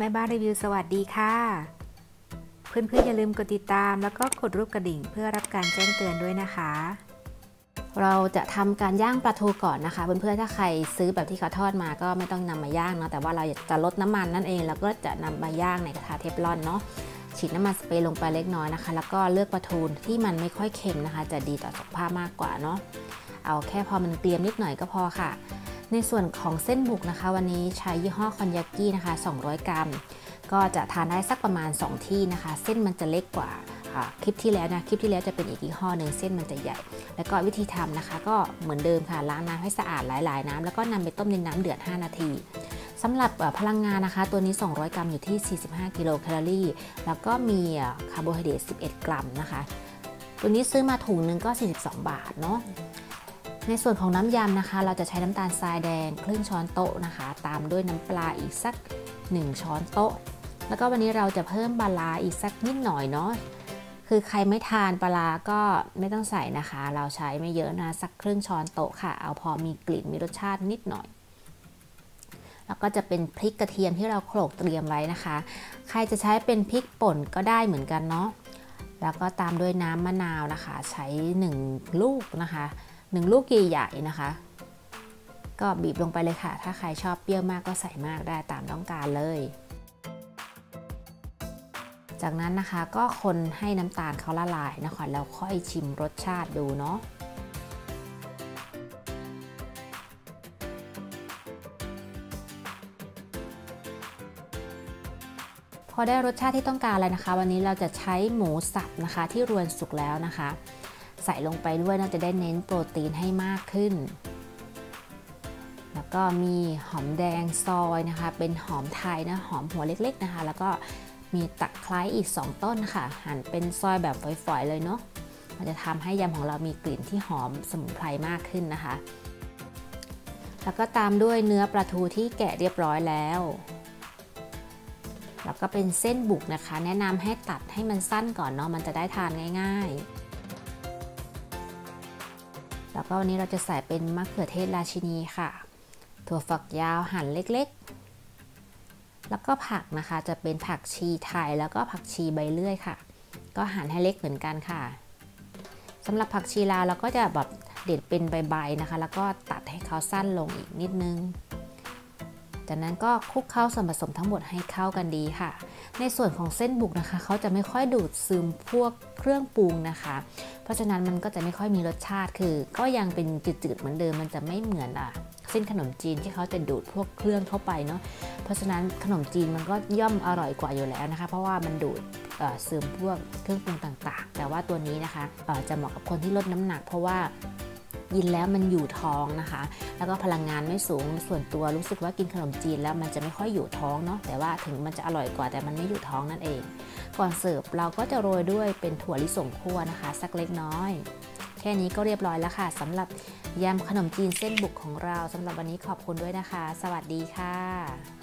แม่บ้านรีวิวสวัสดีค่ะ เพื่อนๆอย่าลืมกดติดตาม แล้วก็กดรูปกระดิ่งเพื่อรับการแจ้งเตือนด้วยนะคะ เราจะทำการย่างปลาทูก่อนนะคะเพื่อนๆถ้าใครซื้อแบบที่เขาทอดมาก็ไม่ต้องนำมาย่างเนาะแต่ว่าเราจะลดน้ำมันนั่นเองแล้วก็จะนำมาย่างในกระทะเทฟลอนเนาะฉีดน้ำมันสเปรย์ลงไปเล็กน้อยนะคะ แล้วก็เลือกปลาทูที่มันไม่ค่อยเค็มนะคะ จะดีต่อสุขภาพมากกว่าเนาะเอาแค่พอมันเตรียมนิดหน่อยก็พอค่ะ ในส่วนของเส้นบุกนะคะ วันนี้ใช้ยี่ห้อคอนยากินะคะ 200 กรัม ก็จะทานได้สักประมาณ 2 ที่นะคะ เส้นมันจะเล็กกว่าคลิปที่แล้วนะ คลิปที่แล้วจะเป็นอีกยี่ห้อหนึ่งเส้นมันจะใหญ่ แล้วก็วิธีทำนะคะ ก็เหมือนเดิมค่ะล้างน้ำให้สะอาดหลายๆ น้ำแล้วก็นำไปต้มในน้ำเดือด 5 นาทีสำหรับพลังงานนะคะ ตัวนี้ 200 กรัมอยู่ที่ 45 กิโลแคลอรี่ แล้วก็มีคาร์โบไฮเดรต 11 กรัมนะคะ ตัวนี้ซื้อมาถุงนึงก็ 42 บาทเนาะ ในส่วนของน้ำยำนะคะ เราจะใช้น้ำตาลทรายแดงครึ่งช้อนโต๊ะนะคะ ตามด้วยน้ำปลาอีกสัก 1 ช้อนโต๊ะ แล้วก็วันนี้เราจะเพิ่มปลาอีกสักนิดหน่อยเนาะคือใครไม่ทานปลาก็ไม่ต้องใส่นะคะ เราใช้ไม่เยอะนะสักครึ่งช้อนโต๊ะค่ะ เอาพอมีกลิ่นมีรสชาตินิดหน่อย แล้วก็จะเป็นพริกกระเทียมที่เราโขลกเตรียมไว้นะคะ ใครจะใช้เป็นพริกป่นก็ได้เหมือนกันเนาะ แล้วก็ตามด้วยน้ำมะนาวนะคะ ใช้ 1 ลูกนะคะ 1 ลูกใหญ่ๆนะคะ ก็บีบลงไปเลยค่ะ ถ้าใครชอบเปรี้ยวมากก็ใส่มากได้ตามต้องการเลย จากนั้นนะคะก็คนให้น้ำตาลเขาละลายนะคะแล้วค่อยชิมรสชาติดูเนาะพอได้รสชาติที่ต้องการแล้วนะคะ วันนี้เราจะใช้หมูสับนะคะที่รวนสุกแล้วนะคะ ใส่ลงไปด้วยน่าจะได้เน้นโปรตีนให้มากขึ้น แล้วก็มีหอมแดงซอยนะคะ เป็นหอมไทยนะหอมหัวเล็กๆนะคะ แล้วก็มีตะไคร้อีก 2 ต้นค่ะ หั่นเป็นซอยแบบฝอยๆเลยเนาะมันจะทำให้ยำของเรามีกลิ่นที่หอมสมุนไพรมากขึ้นนะคะ แล้วก็ตามด้วยเนื้อปลาทูที่แกะเรียบร้อยแล้วแล้วก็เป็นเส้นบุกนะคะ แนะนำให้ตัดให้มันสั้นก่อนเนาะมันจะได้ทานง่าย ๆ แล้วก็วันนี้เราจะใส่เป็นมะเขือเทศราชินีค่ะ ถั่วฝักยาวหั่นเล็กๆ แล้วก็ผักนะคะจะเป็นผักชีไทยแล้วก็ผักชีใบเลื่อยค่ะ ก็หั่นให้เล็กเหมือนกันค่ะสำหรับผักชีลาวเราก็จะแบบเด็ดเป็นใบๆนะคะ แล้วก็ตัดให้เขาสั้นลงอีกนิดนึง จากนั้นก็คลุกเข้าส่วนผสมทั้งหมดให้เข้ากันดีค่ะ ในส่วนของเส้นบุกนะคะ เขาจะไม่ค่อยดูดซึมพวกเครื่องปรุงนะคะ เพราะฉะนั้นมันก็จะไม่ค่อยมีรสชาติคือ ก็ยังเป็นจืดๆเหมือนเดิมมันจะไม่เหมือนอะเส้นขนมจีนที่เขาจะดูดพวกเครื่องเข้าไปเนาะเพราะฉะนั้นขนมจีนมันก็ย่อมอร่อยกว่าอยู่แล้วนะคะ เพราะว่ามันดูดซึมพวกเครื่องปรุงต่างๆ แต่ว่าตัวนี้นะคะจะเหมาะกับคนที่ลดน้ำหนัก เพราะว่า กินแล้วมันอยู่ท้องนะคะ แล้วก็พลังงานไม่สูงส่วนตัวรู้สึกว่ากินขนมจีนแล้วมันจะไม่ค่อยอยู่ท้องเนาะแต่ว่าถึงมันจะอร่อยกว่าแต่มันไม่อยู่ท้องนั่นเอง ก่อนเสิร์ฟเราก็จะโรยด้วยเป็นถั่วลิสงคั่วนะคะ สักเล็กน้อย แค่นี้ก็เรียบร้อยแล้วค่ะสำหรับยำขนมจีนเส้นบุกของเราสำหรับวันนี้ขอบคุณด้วยนะคะ สวัสดีค่ะ